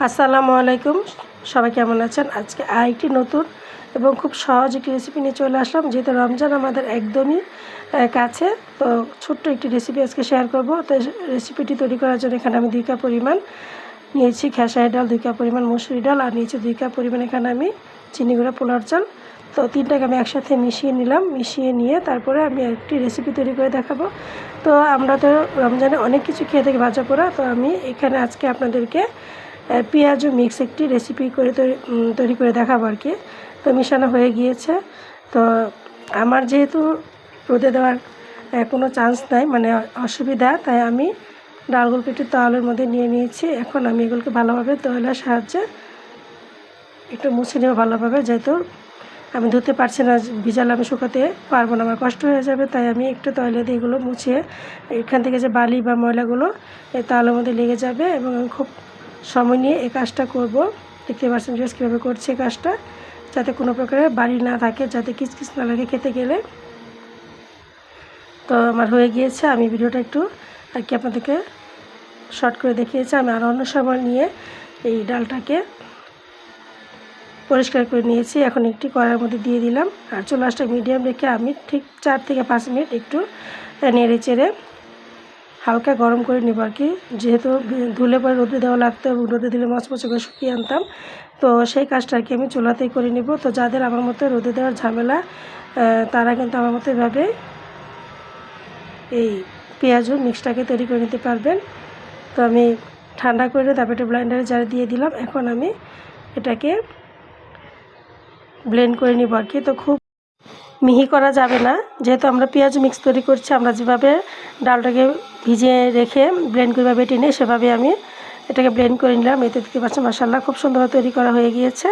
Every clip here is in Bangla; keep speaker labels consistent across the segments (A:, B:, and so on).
A: আসসালামু আলাইকুম। সবাই কেমন আছেন? আজকে আরেকটি নতুন এবং খুব সহজ একটি রেসিপি নিয়ে চলে আসলাম, যেহেতু রমজান আমাদের একদমই কাছে। তো ছোট্ট একটি রেসিপি আজকে শেয়ার করব। তো রেসিপিটি তৈরি করার জন্য এখানে আমি দুই কাপ পরিমাণ নিয়েছি খেসারি ডাল, দুই কাপ পরিমাণ মুসুরি ডাল, আর নিয়েছি দুই কাপ পরিমাণ এখানে আমি চিনি গুঁড়া পোলার চাল। তো তিনটাকে আমি একসাথে মিশিয়ে নিলাম, মিশিয়ে নিয়ে তারপরে আমি একটি রেসিপি তৈরি করে দেখাবো। তো আমরা তো রমজানে অনেক কিছু খেয়ে থাকি ভাজা পোড়া তো আমি এখানে আজকে আপনাদেরকে আহ, পেঁয়াজ ও মিক্স একটি রেসিপি করে তৈরি করে দেখাবো আর কি। তো মিশানো হয়ে গিয়েছে। তো আমার যেহেতু রোদে দেওয়ার কোনো চান্স নাই মানে অসুবিধা তাই আমি ডালগুলোকে একটু তাওয়ালের মধ্যে নিয়ে নিয়েছি। এখন আমি এগুলোকে ভালোভাবে তৈলার সাহায্যে একটু মুছে নেব ভালোভাবে যেহেতু আমি ধুতে পারছি না ভিজালে আমি শুকাতে পারব না আমার কষ্ট হয়ে যাবে তাই আমি একটু তয়লে দিয়ে এগুলো মুছিয়ে এখান থেকে যে বালি বা ময়লাগুলো এই তালের মধ্যে লেগে যাবে এবং আমি খুব সময় নিয়ে এই কাজটা করব। দেখতে পাচ্ছেন জাস্ট কীভাবে করছে কাজটা। যাতে কোনো প্রকারের বাড়ি না থাকে, যাতে কিচকিচ না লাগে খেতে গেলে। তো আমার হয়ে গিয়েছে, আমি ভিডিওটা একটু আর কি আপনাদেরকে শর্ট করে দেখিয়েছি। আমি আর অন্য সময় নিয়ে এই ডালটাকে পরিষ্কার করে নিয়েছি। এখন একটি কড়ার মধ্যে দিয়ে দিলাম। আর চলে চুলাশটা মিডিয়াম রেখে আমি ঠিক চার থেকে পাঁচ মিনিট একটু নেড়ে চেড়ে হালকা গরম করে নেব আর কি। যেহেতু ধুলে পরে রোদে দেওয়া লাগতো এবং রোদে দিলে মাছ করে শুকিয়ে আনতাম। তো সেই কাজটা আর কি আমি চুলাতেই করে নেব। তো যাদের আমার মতো রোদে দেওয়ার ঝামেলা তারা কিন্তু আমার মতো এভাবে এই পেঁয়াজুর মিক্সটাকে তৈরি করে নিতে পারবেন। তো আমি ঠান্ডা করে তারপরে ব্লাইন্ডারে জারে দিয়ে দিলাম। এখন আমি এটাকে ব্লেন্ড করে নিব আর কি। তো খুব মিহি করা যাবে না। যেহেতু আমরা পেঁয়াজ মিক্স তৈরি করছি, আমরা যেভাবে ডালটাকে ভিজিয়ে রেখে ব্লেন্ড করে বেটে নিই সেভাবে আমি এটাকে ব্লেন্ড করে নিলাম। এতে দেখতে পাচ্ছেন মাসাল্লাহ খুব সুন্দরভাবে তৈরি করা হয়ে গিয়েছে।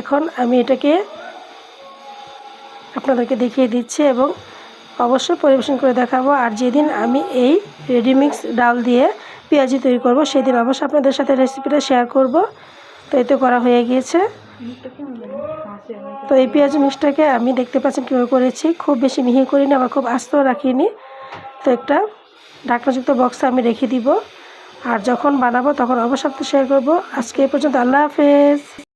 A: এখন আমি এটাকে আপনাদেরকে দেখিয়ে দিচ্ছি এবং অবশ্যই পরিবেশন করে দেখাবো। আর যেদিন আমি এই রেডিমিক্স ডাল দিয়ে পেঁয়াজি তৈরি করব, সেদিন অবশ্যই আপনাদের সাথে রেসিপিটা শেয়ার করব। তো এতে করা হয়ে গিয়েছে। তো এই পেঁয়াজ মিক্সটাকে আমি দেখতে পাচ্ছেন কীভাবে করেছি। খুব বেশি মিহি করিনি, আবার খুব আস্ত রাখিনি। তো একটা ঢাকনাযুক্ত বক্সে আমি রেখে দিব। আর যখন বানাবো তখন অবশ্যই শেয়ার করব। আজকে এ পর্যন্ত, আল্লাহ হাফেজ।